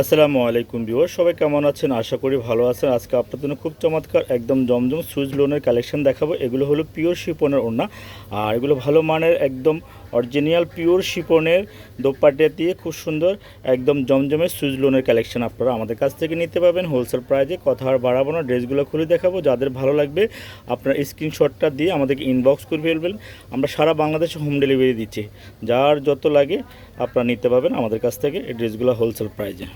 আসসালামু আলাইকুম বিওর সবাই কেমন আছেন? আশা করি ভালো আছেন। আজকে আপনাদের জন্য খুব চমৎকার, একদম জমজম সুইচ লোনের কালেকশন দেখাবো। এগুলো হলো পিওর শিপনের ওড়না। আর এগুলো ভালো মানের, একদম অরিজিনাল পিওর শিপনের দোপাট্টা দিয়ে খুব সুন্দর একদম জমজমের সুইচ লোনের কালেকশন আপনারা আমাদের কাছ থেকে নিতে পারবেন। হোলসেল প্রাইজে কথা আর বাড়াবো না, ড্রেসগুলো খুলে দেখাবো, যাদের ভালো লাগবে আপনার স্ক্রিনশটটা দিয়ে আমাদেরকে ইনবক্স করে ফেলবেন। আমরা সারা বাংলাদেশে হোম ডেলিভারি দিচ্ছি। যার যত লাগে আপনারা নিতে পারবেন আমাদের কাছ থেকে এই ড্রেসগুলো হোলসেল প্রাইজে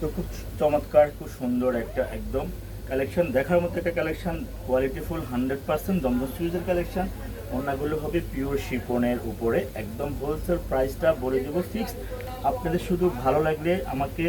তো খুব চমৎকার, খুব সুন্দর একটা একদম কালেকশন দেখার মতো একটা collection quality qualityful hundred percent Dumdum সুইজের কালেকশন ওনাগুলো হবে পিওর শিপনের উপরে। একদম হোলসেল প্রাইসটা বলে দেবো ফিক্সড আপনাদের শুধু ভালো লাগলে আমাকে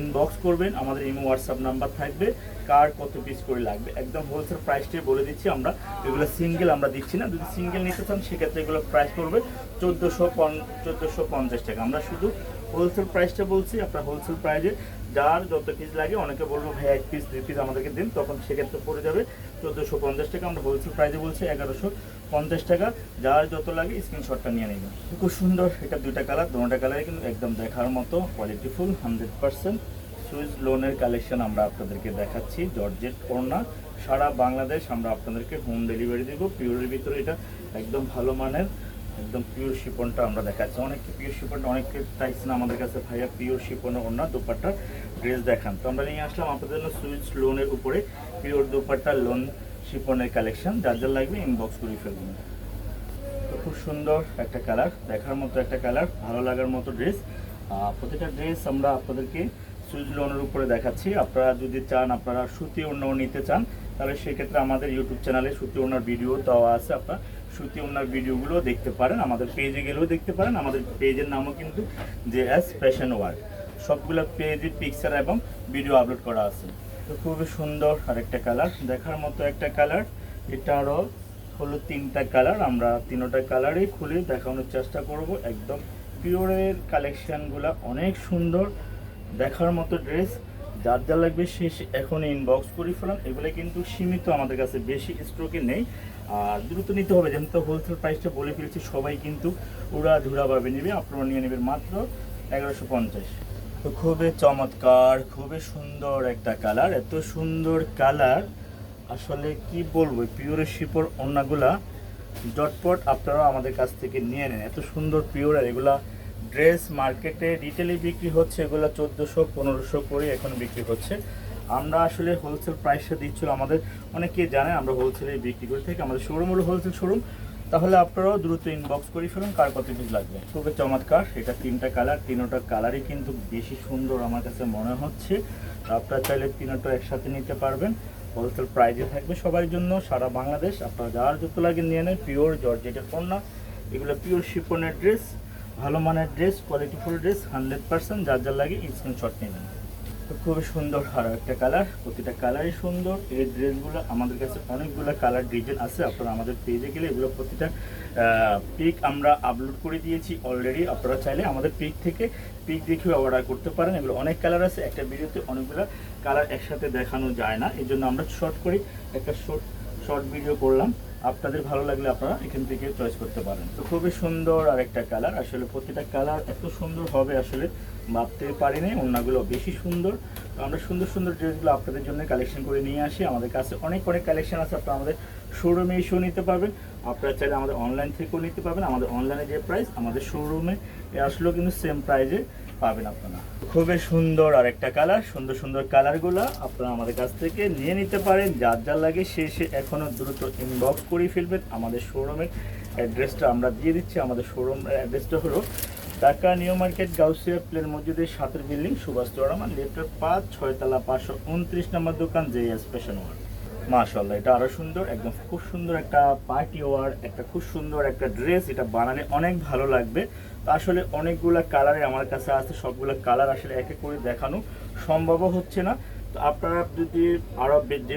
ইনবক্স করবেন। আমাদের ইমো হোয়াটসঅ্যাপ নাম্বার থাকবে। কার কত পিস করে লাগবে। একদম হোলসেল প্রাইসটাই বলে দিচ্ছি আমরা। এগুলো সিঙ্গেল আমরা দিচ্ছি না। যদি সিঙ্গেল নিতে চান, সেক্ষেত্রে এগুলো প্রাইস পড়বে চোদ্দোশো পন, চোদ্দোশো পঞ্চাশ টাকা। আমরা শুধু হোলসেল প্রাইসটা বলছি। আপনার হোলসেল প্রাইজে যার যত পিস লাগে, অনেকে বলব, ভাই, এক পিস দুই পিস আমাদেরকে দিন। তখন সেক্ষেত্রে পড়ে যাবে চোদ্দোশো পঞ্চাশ টাকা। আমরা হোলসেল প্রাইজে বলছি এগারোশো পঞ্চাশ টাকা। যার যত লাগে স্ক্রিনশটটা নিয়ে নেবেন খুব সুন্দর। এটা দুইটা কালার দুটা কালারে কিন্তু একদম দেখার মতো কোয়ালিটিফুল হান্ড্রেড পার্সেন্ট সুইচ লোনের কালেকশন আমরা আপনাদেরকে দেখাচ্ছি, জর্জেট ওড়না সারা বাংলাদেশ আমরা আপনাদেরকে হোম ডেলিভারি দেবো। পিওরের ভিতরে এটা একদম ভালো মানের। একদম পিওর শিপনটা আমরা দেখাচ্ছি। অনেকে পিওর শিপনটা অনেকে চাইছে না আমাদের কাছে ভাইয়া পিওর শিপনের অন্য দোপাট্টার ড্রেস দেখান। তো আমরা নিয়ে আসলাম আপনাদের জন্য সুইচ লোনের উপরে পিওর দোপাট্টা লোন শিপনের কালেকশন যার যার লাগবে ইনবক্স করে ফেলবেন। তো খুব সুন্দর একটা কালার দেখার মতো একটা কালার ভালো লাগার মতো ড্রেস প্রতিটা ড্রেস আমরা আপনাদেরকে সুইচ লোনের উপরে দেখাচ্ছি। আপনারা যদি চান, আপনারা সুতি অন্য নিতে চান তাহলে সেক্ষেত্রে আমাদের ইউটিউব চ্যানেলে সুতি ওনার ভিডিও দেওয়া আছে আপনার। সুতি ওনার ভিডিওগুলো দেখতে পারেন, আমাদের পেজে গেলেও দেখতে পারেন। আমাদের পেজের নামও কিন্তু জে এস ফ্যাশন ওয়ার্ক সবগুলো পেজে পিকচার এবং ভিডিও আপলোড করা আছে। তো খুবই সুন্দর আরেকটা কালার দেখার মতো একটা কালার এটারও হলো তিনটা কালার আমরা তিনটা কালারই খুলে দেখানোর চেষ্টা করব। একদম পিওরের কালেকশানগুলো অনেক সুন্দর। দেখার মতো ড্রেস যার যা লাগবে সে এখন ইনবক্স করে ফেলান। এগুলো কিন্তু সীমিত আমাদের কাছে বেশি স্ট্রোকে নেই। আর দ্রুত নিতে হবে, যেমন তো হোলসেল প্রাইসটা বলে ফেলেছি, সবাই কিন্তু উড়া ধুরাভাবে নেবে। আপনারা নিয়ে নেবেন মাত্র এগারোশো পঞ্চাশ। তো খুবই চমৎকার, খুবই সুন্দর একটা কালার এত সুন্দর কালার আসলে কি বলব পিওর শিপর অন্যগুলা জটপট আপনারা আমাদের কাছ থেকে নিয়ে নেন। এত সুন্দর পিওর আর এগুলা ড্রেস মার্কেটে রিটেলে বিক্রি হচ্ছে, এগুলো চোদ্দোশো, পনেরোশো করে এখন বিক্রি হচ্ছে। আমরা আসলে হোলসেল প্রাইসে দিচ্ছিল আমাদের অনেকে জানেন আমরা হোলসেলে বিক্রি করে থাকি, আমাদের শোরুম হলো হোলসেল শোরুম তাহলে আপনারাও দ্রুত ইনবক্স করে ফেলুন, কার কত পিস লাগবে। খুবই চমৎকার, এটা তিনটা কালার তিনোটা কালারই কিন্তু বেশি সুন্দর আমার কাছে মনে হচ্ছে। আপনারা চাইলে তিনোটা একসাথে নিতে পারবেন। হোলসেল প্রাইজে থাকবে সবার জন্য সারা বাংলাদেশ। আপনারা যার যত লাগে নিয়ে নেন পিওর জর্জেটের পণ্য এগুলো পিওর শিপনের ড্রেস ভালো মানের dress qualityful dress hundred percent যার যার লাগে স্ক্রিনশট নেবেন তো খুবই সুন্দর আরও একটা কালার প্রতিটা কালারই সুন্দর। এই ড্রেসগুলো আমাদের কাছে অনেকগুলো কালার ডিজাইন আছে, আপনারা আমাদের পেজে গেলে এগুলো প্রতিটা পিক আমরা আপলোড করে দিয়েছি অলরেডি আপনারা চাইলে আমাদের পিক থেকে পিক দেখেও অর্ডার করতে পারেন। এগুলো অনেক কালার আছে, একটা ভিডিওতে অনেকগুলো কালার একসাথে দেখানো যায় না। এই জন্য আমরা শর্ট করে, একটা শর্ট শর্ট ভিডিও করলাম। আপনাদের ভালো লাগলে আপনারা এখান থেকে চয়েস করতে পারেন। তো খুবই সুন্দর আর একটা কালার আসলে প্রতিটা কালার এত সুন্দর হবে আসলে ভাবতে পারিনি অন্যগুলো বেশি সুন্দর। তো আমরা সুন্দর সুন্দর ড্রেসগুলো আপনাদের জন্য কালেকশন করে নিয়ে আসি। আমাদের কাছে অনেক অনেক কালেকশন আছে। আপনারা আমাদের শোরুমে এসেও নিতে পারবেন। আপনারা চাইলে আমাদের অনলাইন থেকেও নিতে পারবেন। আমাদের অনলাইনে যে প্রাইস আমাদের শোরুমে আসলেও কিন্তু সেম প্রাইজে পাবেন আপনারা। খুবই সুন্দর আর একটা কালার, সুন্দর সুন্দর কালারগুলো আপনারা আমাদের কাছ থেকে নিয়ে নিতে পারেন। যার যার লাগে সে সে এখনও দ্রুত ইনবক্স করে ফেলবেন। আমাদের শোরুমের অ্যাড্রেসটা আমরা দিয়ে দিচ্ছি। আমাদের শোরুম অ্যাড্রেসটা হলো ঢাকা নিউ মার্কেট, গাউসিয়া প্লেন মসজিদের সাতের বিল্ডিং সুভাষ চৌরামান লিফটের পাঁচ, ছয়তলা পাঁচশো উনত্রিশ নম্বর দোকান, জে এস ফ্যাশন ওয়ার্ল্ড মাশাল্লাহ এটা আরও সুন্দর, একদম খুব সুন্দর একটা পার্টি ওয়ার, একটা খুব সুন্দর একটা ড্রেস, এটা বানালে অনেক ভালো লাগবে। আসলে অনেকগুলো কালারে আমার কাছে আছে, সবগুলো কালার আসলে একে করে দেখানো সম্ভবও হচ্ছে না। তো আপনারা যদি আরও যে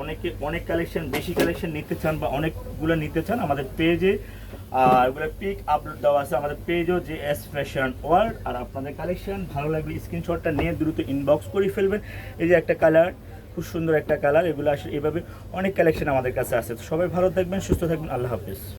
অনেকে, অনেক কালেকশন, বেশি কালেকশন নিতে চান বা অনেকগুলো নিতে চান, আমাদের পেজে আর ওগুলো পিক আপলোড দেওয়া আছে, আমাদের পেজও যে এস ফ্যাশন ওয়ার্ল্ড আর আপনাদের কালেকশন ভালো লাগলে স্ক্রিনশটটা নিয়ে দ্রুত ইনবক্স করে ফেলবেন। এই যে একটা কালার খুব সুন্দর একটা কালার এগুলো আসলে এভাবে অনেক কালেকশন আমাদের কাছে আছে। সবাই ভালো থাকবেন, সুস্থ থাকবেন, আল্লাহ হাফিজ।